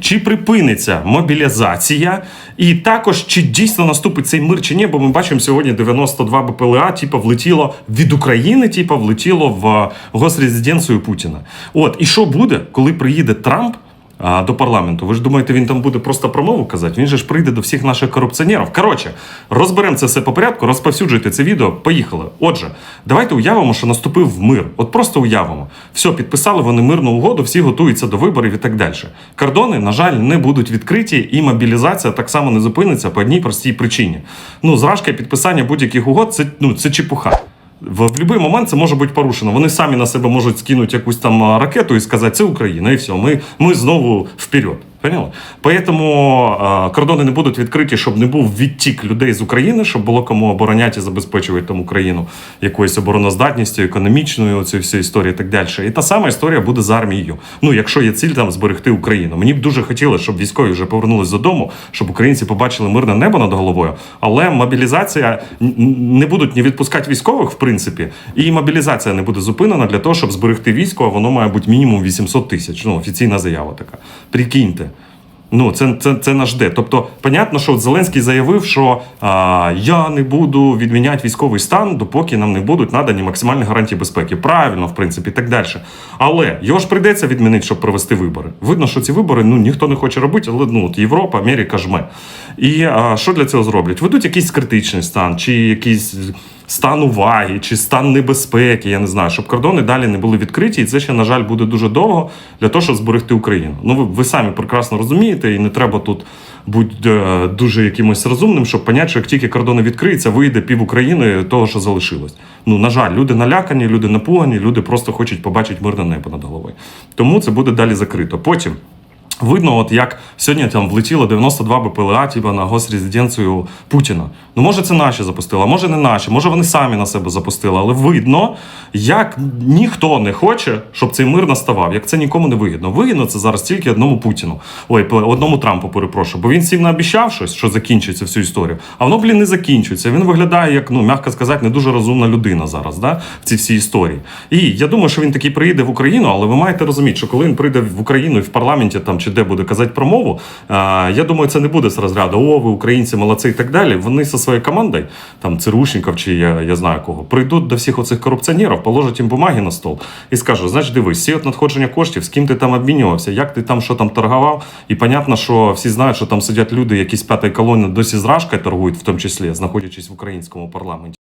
Чи припиниться мобілізація, і також чи дійсно наступить цей мир чи ні? Бо ми бачимо сьогодні 92 БПЛА, типу, влетіло від України, типу, влетіло в госрезиденцію Путіна. От і що буде, коли приїде Трамп? До парламенту. Ви ж думаєте, він там буде просто промову казати? Він же ж прийде до всіх наших корупціонерів. Коротше, розберемо це все по порядку, розповсюджуйте це відео. Поїхали. Отже, давайте уявимо, що наступив мир. От просто уявимо. Все, підписали вони мирну угоду, всі готуються до виборів і так далі. Кордони, на жаль, не будуть відкриті, і мобілізація так само не зупиниться по одній простій причині. Ну, зражка підписання будь-яких угод це, ну, це чепуха. В, будь-який момент це може бути порушено. Вони самі на себе можуть скинути якусь там ракету і сказати, це Україна, і все. Ми, ми знову вперед. Поняли? Поэтому кордони не будуть відкриті, щоб не був відтік людей з України, щоб було кому обороняти і забезпечувати там Україну якоюсь обороноздатністю, економічною, оцю всю історію і так далі. І та сама історія буде з армією. Ну, якщо є ціль там зберегти Україну. Мені б дуже хотілося, щоб військові вже повернулись додому, щоб українці побачили мирне небо над головою. Але мобілізація не будуть ні відпускати військових, в принципі, і мобілізація не буде зупинена для того, щоб зберегти військо. Воно має бути мінімум 800 тисяч. Ну, офіційна заява така. Прикиньте. Ну, це, це, це наш де. Тобто, понятно, що Зеленський заявив, що а, я не буду відміняти військовий стан, допоки нам не будуть надані максимальні гарантії безпеки. Правильно, в принципі, і так далі. Але його ж прийдеться відмінити, щоб провести вибори. Видно, що ці вибори ну ніхто не хоче робити, але ну от Європа, Америка жме. І а, що для цього зроблять? Ведуть якийсь критичний стан, чи якийсь стан уваги, чи стан небезпеки, я не знаю, щоб кордони далі не були відкриті, і це ще, на жаль, буде дуже довго для того, щоб зберегти Україну. Ну, ви, ви самі прекрасно розумієте, і не треба тут бути е, дуже якимось розумним, щоб поняти, що як тільки кордони відкриються, вийде пів України того, що залишилось. Ну, на жаль, люди налякані, люди напугані, люди просто хочуть побачити мирне небо над головою. Тому це буде далі закрито. Потім. Видно, от як сьогодні там влетіло 92 БПЛА типа, на госрезиденцію Путіна. Ну, може, це наші запустили, а може не наші, може вони самі на себе запустили. Але видно, як ніхто не хоче, щоб цей мир наставав, як це нікому не вигідно. Вигідно це зараз тільки одному Путіну. Ой, одному Трампу, перепрошую. Бо він всім наобіщав щось, що закінчиться всю історію. А воно, блін, не закінчується. Він виглядає як, ну, м'яко сказати, не дуже розумна людина зараз, да, в цій всій історії. І я думаю, що він такий приїде в Україну, але ви маєте розуміти, що коли він прийде в Україну і в парламенті там чи де буде казати промову, я думаю, це не буде з розряду О, ви українці, молодці і так далі. Вони зі своєю командою, там ЦРУшників чи я, я знаю кого, прийдуть до всіх оцих корупціонерів, положать їм бумаги на стол і скажуть: значить, дивись, всі от надходження коштів, з ким ти там обмінювався, як ти там що там торгував. І понятно, що всі знають, що там сидять люди, які з п'ятої колони досі з рашкою торгують, в тому числі, знаходячись в українському парламенті.